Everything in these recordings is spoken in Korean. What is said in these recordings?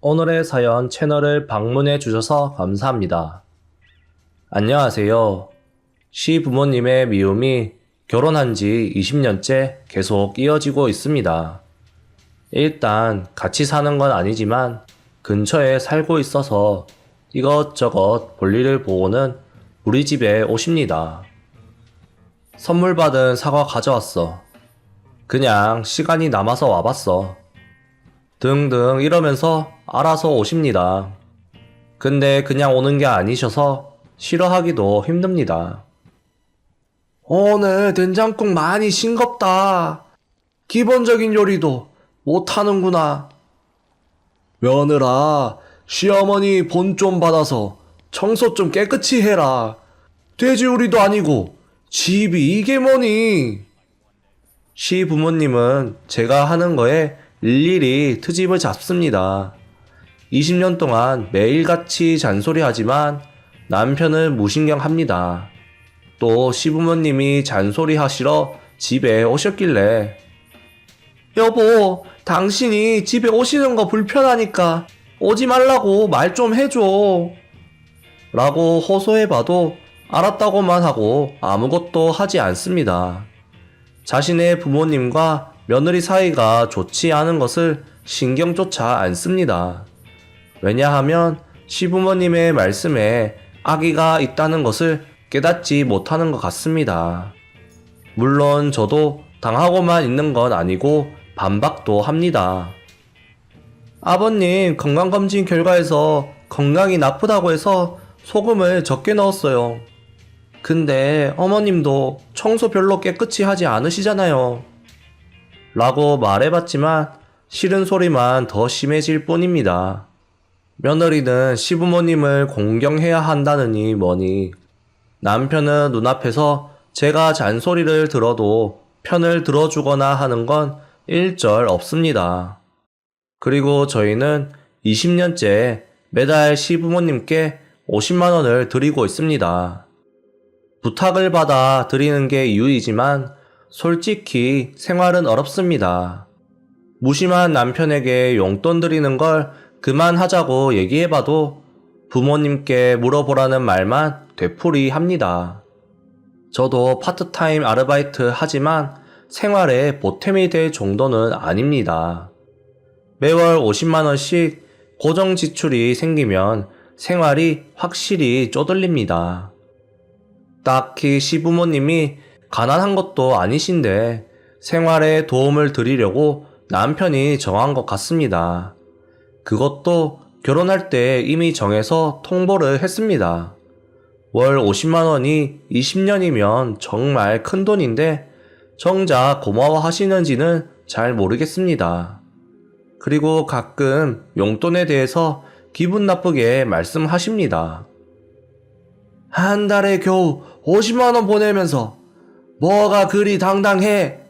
오늘의 사연 채널을 방문해 주셔서 감사합니다. 안녕하세요. 시 부모님의 미움이 결혼한 지 20년째 계속 이어지고 있습니다. 일단 같이 사는 건 아니지만 근처에 살고 있어서 이것저것 볼일을 보고는 우리 집에 오십니다. 선물 받은 사과 가져왔어. 그냥 시간이 남아서 와봤어. 등등 이러면서 알아서 오십니다. 근데 그냥 오는 게 아니셔서 싫어하기도 힘듭니다. 오늘 된장국 많이 싱겁다. 기본적인 요리도 못하는구나. 며느라, 시어머니 본 좀 받아서 청소 좀 깨끗이 해라. 돼지우리도 아니고 집이 이게 뭐니? 시 부모님은 제가 하는 거에 일일이 트집을 잡습니다. 20년 동안 매일같이 잔소리하지만 남편은 무신경합니다. 또 시부모님이 잔소리 하시러 집에 오셨길래 여보, 당신이 집에 오시는 거 불편하니까 오지 말라고 말 좀 해줘. 라고 호소해봐도 알았다고만 하고 아무것도 하지 않습니다. 자신의 부모님과 며느리 사이가 좋지 않은 것을 신경조차 안 씁니다. 왜냐하면 시부모님의 말씀에 악의가 있다는 것을 깨닫지 못하는 것 같습니다. 물론 저도 당하고만 있는 건 아니고 반박도 합니다. 아버님 건강검진 결과에서 건강이 나쁘다고 해서 소금을 적게 넣었어요. 근데 어머님도 청소 별로 깨끗이 하지 않으시잖아요. 라고 말해봤지만 싫은 소리만 더 심해질 뿐입니다. 며느리는 시부모님을 공경해야 한다느니 뭐니 남편은 눈앞에서 제가 잔소리를 들어도 편을 들어주거나 하는 건 일절 없습니다. 그리고 저희는 20년째 매달 시부모님께 50만원을 드리고 있습니다. 부탁을 받아 드리는 게 이유이지만 솔직히 생활은 어렵습니다. 무심한 남편에게 용돈 드리는 걸 그만하자고 얘기해봐도 부모님께 물어보라는 말만 되풀이 합니다. 저도 파트타임 아르바이트 하지만 생활에 보탬이 될 정도는 아닙니다. 매월 50만원씩 고정 지출이 생기면 생활이 확실히 쪼들립니다. 딱히 시부모님이 가난한 것도 아니신데 생활에 도움을 드리려고 남편이 정한 것 같습니다. 그것도 결혼할 때 이미 정해서 통보를 했습니다. 월 50만 원이 20년이면 정말 큰 돈인데 정작 고마워 하시는지는 잘 모르겠습니다. 그리고 가끔 용돈에 대해서 기분 나쁘게 말씀하십니다. 한 달에 겨우 50만 원 보내면서 뭐가 그리 당당해?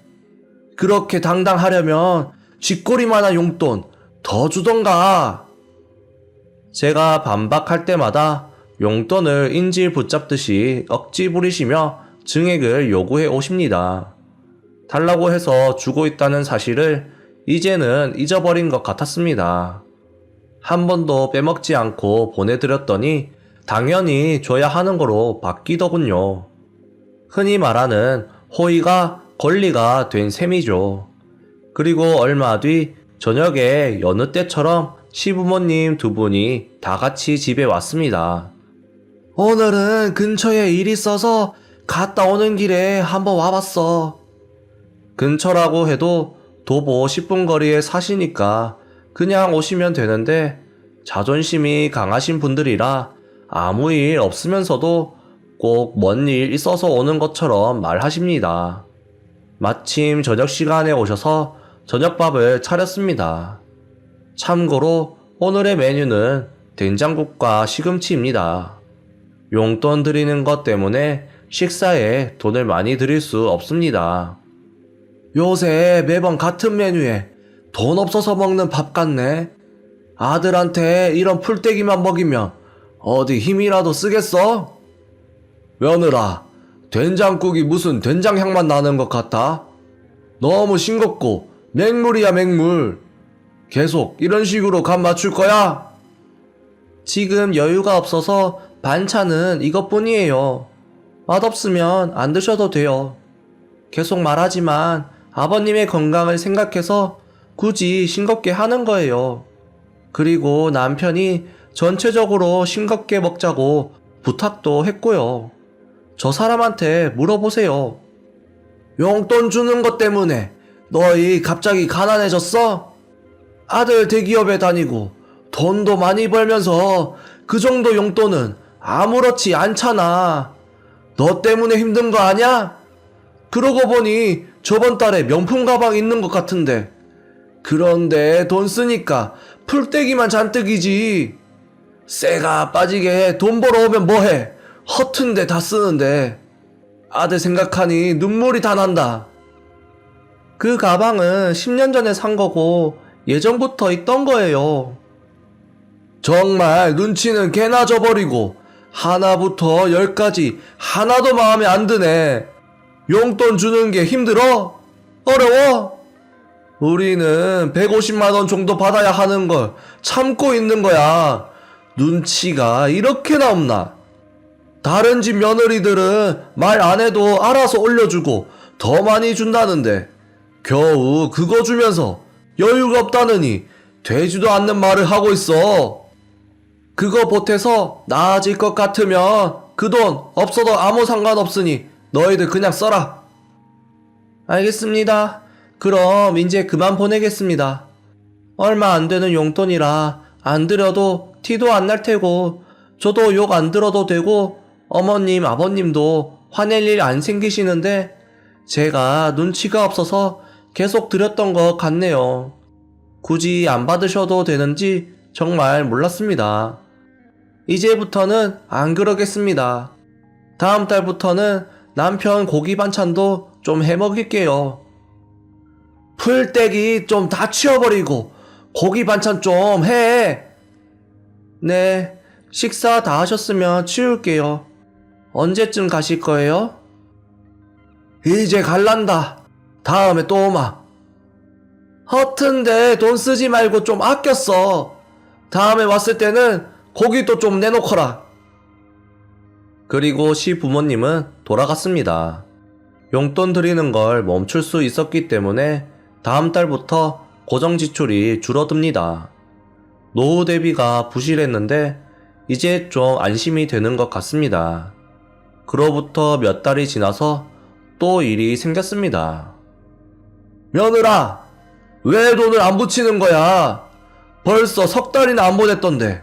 그렇게 당당하려면 쥐꼬리만한 용돈 더 주던가. 제가 반박할 때마다 용돈을 인질 붙잡듯이 억지 부리시며 증액을 요구해 오십니다. 달라고 해서 주고 있다는 사실을 이제는 잊어버린 것 같았습니다. 한 번도 빼먹지 않고 보내드렸더니 당연히 줘야 하는 거로 바뀌더군요. 흔히 말하는 호의가 권리가 된 셈이죠. 그리고 얼마 뒤 저녁에 여느 때처럼 시부모님 두 분이 다 같이 집에 왔습니다. 오늘은 근처에 일 있어서 갔다 오는 길에 한번 와봤어. 근처라고 해도 도보 10분 거리에 사시니까 그냥 오시면 되는데 자존심이 강하신 분들이라 아무 일 없으면서도 꼭 먼 일 있어서 오는 것처럼 말하십니다. 마침 저녁 시간에 오셔서 저녁밥을 차렸습니다. 참고로 오늘의 메뉴는 된장국과 시금치입니다. 용돈 드리는 것 때문에 식사에 돈을 많이 드릴 수 없습니다. 요새 매번 같은 메뉴에 돈 없어서 먹는 밥 같네. 아들한테 이런 풀떼기만 먹이면 어디 힘이라도 쓰겠어? 며느라, 된장국이 무슨 된장 향만 나는 것 같아? 너무 싱겁고 맹물이야 맹물. 계속 이런 식으로 간 맞출 거야? 지금 여유가 없어서 반찬은 이것뿐이에요. 맛없으면 안 드셔도 돼요. 계속 말하지만 아버님의 건강을 생각해서 굳이 싱겁게 하는 거예요. 그리고 남편이 전체적으로 싱겁게 먹자고 부탁도 했고요. 저 사람한테 물어보세요. 용돈 주는 것 때문에 너희 갑자기 가난해졌어? 아들 대기업에 다니고 돈도 많이 벌면서 그 정도 용돈은 아무렇지 않잖아. 너 때문에 힘든 거 아냐? 그러고 보니 저번 달에 명품 가방 있는 것 같은데. 그런데 돈 쓰니까 풀떼기만 잔뜩이지. 쇠가 빠지게 돈 벌어오면 뭐해? 허튼데 다 쓰는데. 아들 생각하니 눈물이 다 난다. 그 가방은 10년 전에 산 거고 예전부터 있던 거예요. 정말 눈치는 개나 져버리고 하나부터 열까지 하나도 마음에 안 드네. 용돈 주는 게 힘들어? 어려워? 우리는 150만 원 정도 받아야 하는 걸 참고 있는 거야. 눈치가 이렇게나 없나? 다른 집 며느리들은 말 안 해도 알아서 올려주고 더 많이 준다는데 겨우 그거 주면서 여유가 없다느니 되지도 않는 말을 하고 있어. 그거 보태서 나아질 것 같으면 그 돈 없어도 아무 상관없으니 너희들 그냥 써라. 알겠습니다. 그럼 이제 그만 보내겠습니다. 얼마 안 되는 용돈이라 안 드려도 티도 안 날 테고 저도 욕 안 들어도 되고 어머님 아버님도 화낼 일 안 생기시는데 제가 눈치가 없어서 계속 드렸던 것 같네요. 굳이 안 받으셔도 되는지 정말 몰랐습니다. 이제부터는 안 그러겠습니다. 다음 달부터는 남편 고기 반찬도 좀 해 먹일게요. 풀떼기 좀 다 치워버리고 고기 반찬 좀 해. 네, 식사 다 하셨으면 치울게요. 언제쯤 가실 거예요? 이제 갈란다. 다음에 또 오마. 허튼데 돈 쓰지 말고 좀 아껴 써. 다음에 왔을 때는 고기도 좀 내놓거라. 그리고 시 부모님은 돌아갔습니다. 용돈 드리는 걸 멈출 수 있었기 때문에 다음 달부터 고정 지출이 줄어듭니다. 노후 대비가 부실했는데 이제 좀 안심이 되는 것 같습니다. 그로부터 몇 달이 지나서 또 일이 생겼습니다. 며느라, 왜 돈을 안 붙이는 거야? 벌써 석 달이나 안 보냈던데.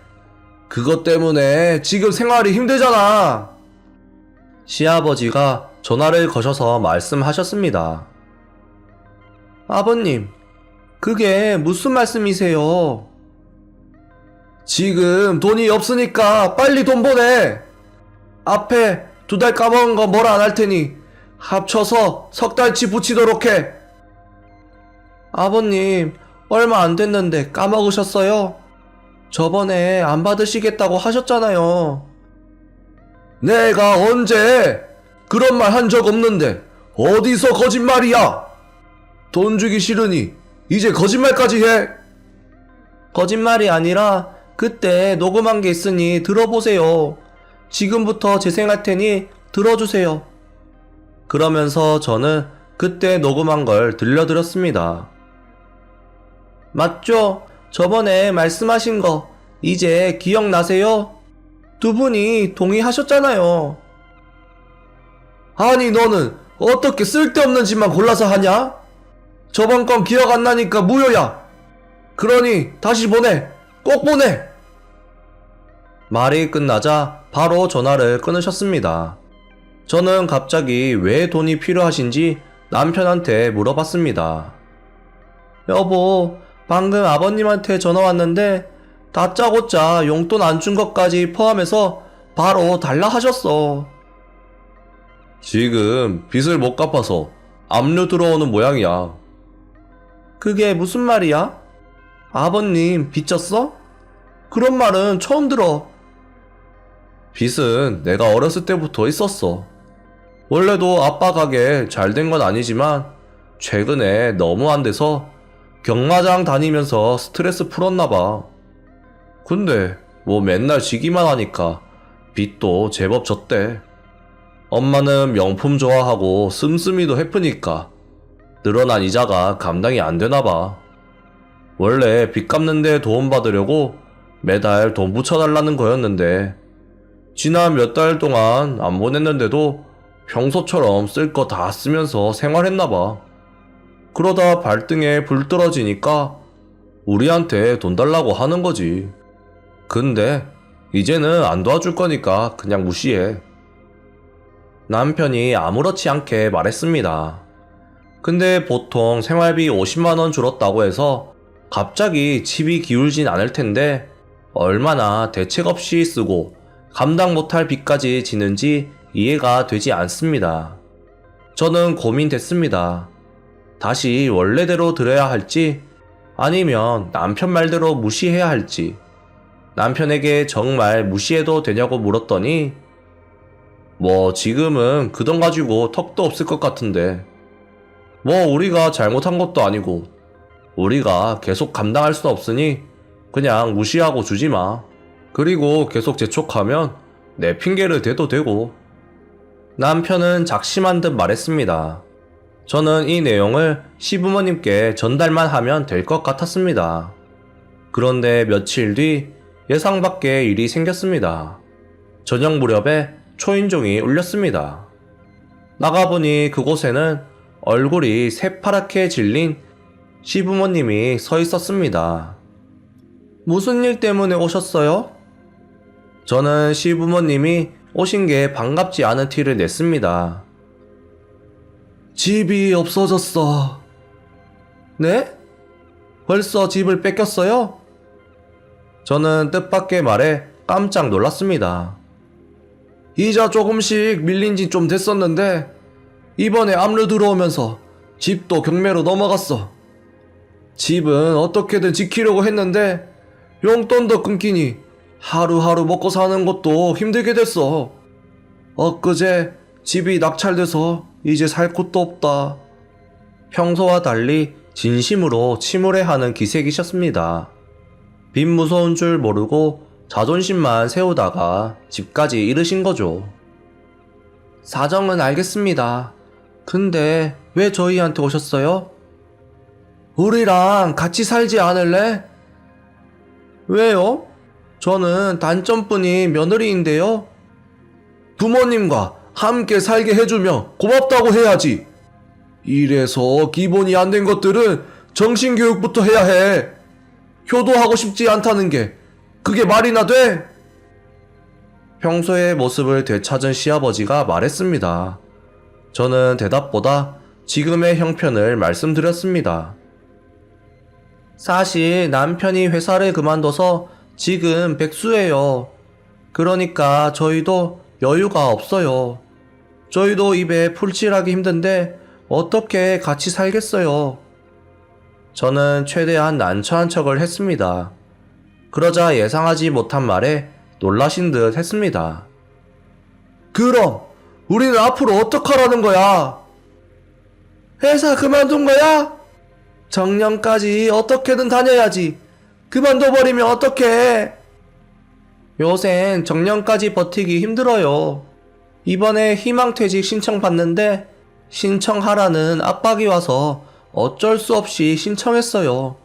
그것 때문에 지금 생활이 힘들잖아. 시아버지가 전화를 거셔서 말씀하셨습니다. 아버님, 그게 무슨 말씀이세요? 지금 돈이 없으니까 빨리 돈 보내! 앞에 두 달 까먹은 거 뭐라 안 할 테니 합쳐서 석 달치 붙이도록 해! 아버님, 얼마 안 됐는데 까먹으셨어요? 저번에 안 받으시겠다고 하셨잖아요. 내가 언제 그런 말 한 적 없는데 어디서 거짓말이야? 돈 주기 싫으니 이제 거짓말까지 해. 거짓말이 아니라 그때 녹음한 게 있으니 들어보세요. 지금부터 재생할 테니 들어주세요. 그러면서 저는 그때 녹음한 걸 들려드렸습니다. 맞죠? 저번에 말씀하신 거 이제 기억나세요? 두 분이 동의하셨잖아요. 아니 너는 어떻게 쓸데없는 짓만 골라서 하냐? 저번 건 기억 안 나니까 무효야. 그러니 다시 보내. 꼭 보내. 말이 끝나자 바로 전화를 끊으셨습니다. 저는 갑자기 왜 돈이 필요하신지 남편한테 물어봤습니다. 여보, 방금 아버님한테 전화 왔는데 다짜고짜 용돈 안 준 것까지 포함해서 바로 달라 하셨어. 지금 빚을 못 갚아서 압류 들어오는 모양이야. 그게 무슨 말이야? 아버님 빚졌어? 그런 말은 처음 들어. 빚은 내가 어렸을 때부터 있었어. 원래도 아빠 가게 잘 된 건 아니지만 최근에 너무 안 돼서 경마장 다니면서 스트레스 풀었나봐. 근데 뭐 맨날 지기만 하니까 빚도 제법 졌대. 엄마는 명품 좋아하고 씀씀이도 해프니까 늘어난 이자가 감당이 안 되나봐. 원래 빚 갚는데 도움 받으려고 매달 돈 붙여달라는 거였는데 지난 몇 달 동안 안 보냈는데도 평소처럼 쓸 거 다 쓰면서 생활했나봐. 그러다 발등에 불 떨어지니까 우리한테 돈 달라고 하는 거지. 근데 이제는 안 도와줄 거니까 그냥 무시해. 남편이 아무렇지 않게 말했습니다. 근데 보통 생활비 50만원 줄었다고 해서 갑자기 집이 기울진 않을 텐데 얼마나 대책 없이 쓰고 감당 못할 빚까지 지는지 이해가 되지 않습니다. 저는 고민됐습니다. 다시 원래대로 들어야 할지 아니면 남편 말대로 무시해야 할지 남편에게 정말 무시해도 되냐고 물었더니 뭐 지금은 그 돈 가지고 턱도 없을 것 같은데 뭐 우리가 잘못한 것도 아니고 우리가 계속 감당할 수 없으니 그냥 무시하고 주지 마. 그리고 계속 재촉하면 내 핑계를 대도 되고. 남편은 작심한 듯 말했습니다. 저는 이 내용을 시부모님께 전달만 하면 될 것 같았습니다. 그런데 며칠 뒤 예상 밖의 일이 생겼습니다. 저녁 무렵에 초인종이 울렸습니다. 나가보니 그곳에는 얼굴이 새파랗게 질린 시부모님이 서 있었습니다. 무슨 일 때문에 오셨어요? 저는 시부모님이 오신 게 반갑지 않은 티를 냈습니다. 집이 없어졌어. 네? 벌써 집을 뺏겼어요? 저는 뜻밖의 말에 깜짝 놀랐습니다. 이자 조금씩 밀린 지 좀 됐었는데, 이번에 압류 들어오면서 집도 경매로 넘어갔어. 집은 어떻게든 지키려고 했는데, 용돈도 끊기니 하루하루 먹고 사는 것도 힘들게 됐어. 엊그제 집이 낙찰돼서 이제 살 곳도 없다. 평소와 달리 진심으로 침울해하는 기색이셨습니다. 빚 무서운 줄 모르고 자존심만 세우다가 집까지 이르신 거죠. 사정은 알겠습니다. 근데 왜 저희한테 오셨어요? 우리랑 같이 살지 않을래? 왜요? 저는 단점뿐인 며느리인데요. 부모님과 함께 살게 해주며 고맙다고 해야지. 이래서 기본이 안 된 것들은 정신교육부터 해야 해. 효도하고 싶지 않다는 게 그게 말이나 돼? 평소의 모습을 되찾은 시아버지가 말했습니다. 저는 대답보다 지금의 형편을 말씀드렸습니다. 사실 남편이 회사를 그만둬서 지금 백수예요. 그러니까 저희도 여유가 없어요. 저희도 입에 풀칠하기 힘든데 어떻게 같이 살겠어요. 저는 최대한 난처한 척을 했습니다. 그러자 예상하지 못한 말에 놀라신 듯 했습니다. 그럼 우리는 앞으로 어떡하라는 거야? 회사 그만둔 거야? 정년까지 어떻게든 다녀야지. 그만둬버리면 어떡해? 요샌 정년까지 버티기 힘들어요. 이번에 희망퇴직 신청 받는데 신청하라는 압박이 와서 어쩔 수 없이 신청했어요.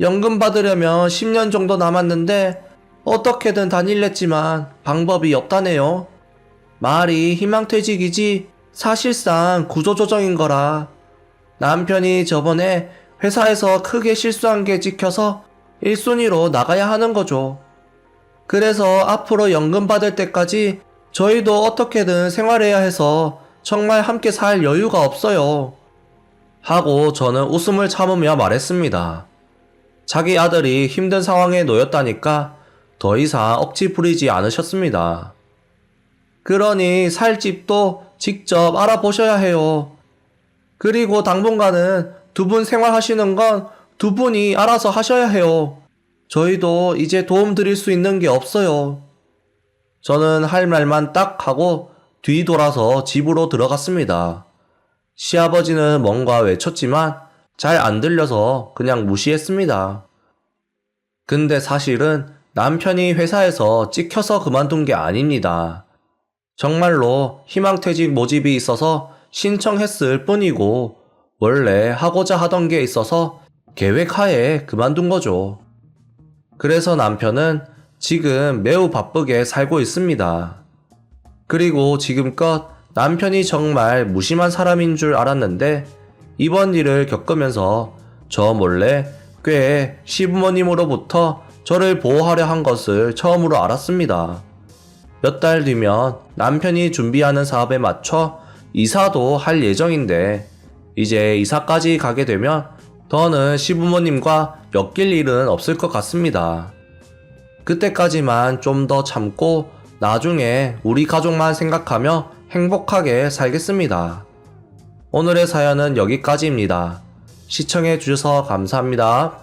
연금 받으려면 10년 정도 남았는데 어떻게든 다닐랬지만 방법이 없다네요. 말이 희망퇴직이지 사실상 구조조정인 거라. 남편이 저번에 회사에서 크게 실수한 게 찍혀서 1순위로 나가야 하는 거죠. 그래서 앞으로 연금 받을 때까지 저희도 어떻게든 생활해야 해서 정말 함께 살 여유가 없어요. 하고 저는 웃음을 참으며 말했습니다. 자기 아들이 힘든 상황에 놓였다니까 더 이상 억지 부리지 않으셨습니다. 그러니 살 집도 직접 알아보셔야 해요. 그리고 당분간은 두 분 생활하시는 건 두 분이 알아서 하셔야 해요. 저희도 이제 도움 드릴 수 있는 게 없어요. 저는 할 말만 딱 하고 뒤돌아서 집으로 들어갔습니다. 시아버지는 뭔가 외쳤지만 잘 안 들려서 그냥 무시했습니다. 근데 사실은 남편이 회사에서 찍혀서 그만둔 게 아닙니다. 정말로 희망퇴직 모집이 있어서 신청했을 뿐이고 원래 하고자 하던 게 있어서 계획하에 그만둔 거죠. 그래서 남편은 지금 매우 바쁘게 살고 있습니다. 그리고 지금껏 남편이 정말 무심한 사람인 줄 알았는데 이번 일을 겪으면서 저 몰래 꽤 시부모님으로부터 저를 보호하려 한 것을 처음으로 알았습니다. 몇 달 뒤면 남편이 준비하는 사업에 맞춰 이사도 할 예정인데 이제 이사까지 가게 되면 더는 시부모님과 엮일 일은 없을 것 같습니다. 그때까지만 좀 더 참고 나중에 우리 가족만 생각하며 행복하게 살겠습니다. 오늘의 사연은 여기까지입니다. 시청해 주셔서 감사합니다.